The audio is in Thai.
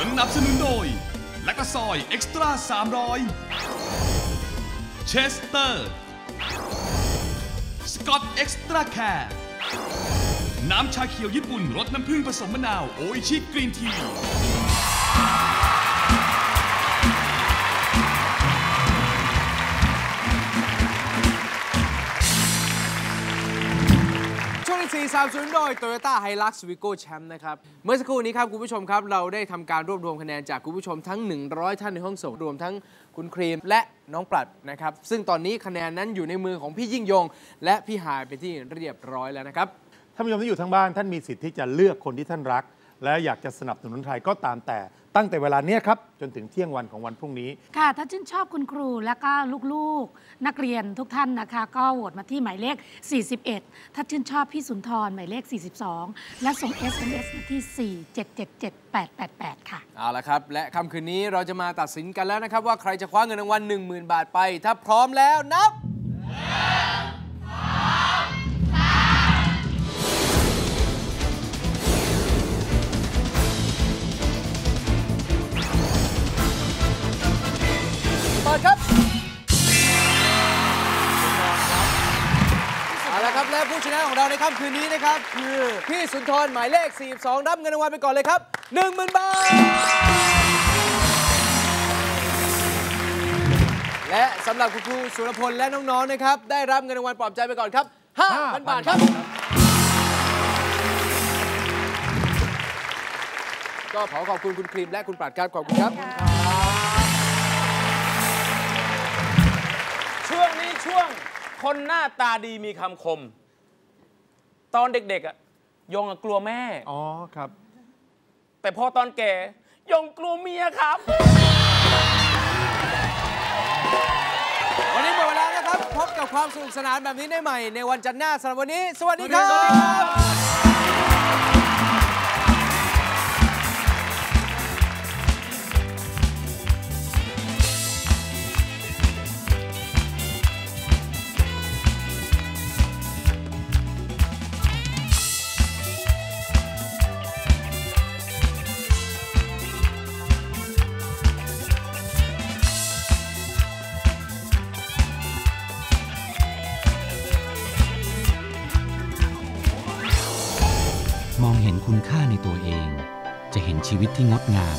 สนับสนุนโดย และก็ซอยเอ็กซ์ตร้า300 เชสเตอร์ สกอตเอ็กซ์ตร้าแคร์น้ำชาเขียวญี่ปุ่นรสน้ำผึ้งผสมมะนาว โออิชิกรีนที งที่4สามศูนย์โดย Toyota Hilux Vigo Champ นะครับ เมื่อสักครู่นี้ครับคุณผู้ชมครับ เราได้ทำการรวบรวมคะแนนจากคุณผู้ชมทั้ง 100 ท่านในห้องส่งรวมทั้งคุณครีมและน้องปลัดนะครับ ซึ่งตอนนี้คะแนนนั้นอยู่ในมือของพี่ยิ่งยง และพี่หายไปที่เรียบร้อยแล้วนะครับ ท่านผู้ชมที่อยู่ทางบ้านท่านมีสิทธิ์ที่จะเลือกคนที่ท่านรัก และอยากจะสนับสนุนใครก็ตามแต่ตั้งแต่เวลาเนี้ยครับ จนถึงเที่ยงวันของวันพรุ่งนี้ ค่ะ ถ้าชื่นชอบคุณครูและก็ลูกๆ นักเรียนทุกท่านนะคะ ก็โหวตมาที่หมายเลข 41 ถ้าชื่นชอบพี่สุนทรหมายเลข 42 และส่ง SMS มาที่ 4777888 ค่ะ เอาละครับ และค่ำคืนนี้เราจะมาตัดสินกันแล้วนะครับ ว่าใครจะคว้าเงินรางวัล10,000 บาทไป ถ้าพร้อมแล้วนับเปิดครับเอาละครับและผู้ชนะของเราในค่ำคืนนี้นะครับ คือพี่สุนทรหมายเลข 42 รับเงินรางวัลไปก่อนเลยครับ 10,000 บาท และสำหรับคุณครูสุรพลและน้องๆนะครับ ได้รับเงินรางวัลปลอบใจไปก่อนครับ5,000 บาทครับ ก็ขอขอบคุณคุณครีมและคุณปราดครับขอบคุณครับ ช่วงนี้ช่วงคนหน้าตาดีมีคำคม ตอนเด็กๆอะยงอะกลัวแม่ อ๋อครับ แต่พอตอนแก่ยงกลัวเมียครับ วันนี้หมดเวลาแล้วครับ พบกับความสนุกสนานแบบนี้ได้ใหม่ ในวันจันทร์หน้าสำหรับวันนี้ สวัสดีครับ มองเห็นคุณค่าในตัวเอง จะเห็นชีวิตที่งดงาม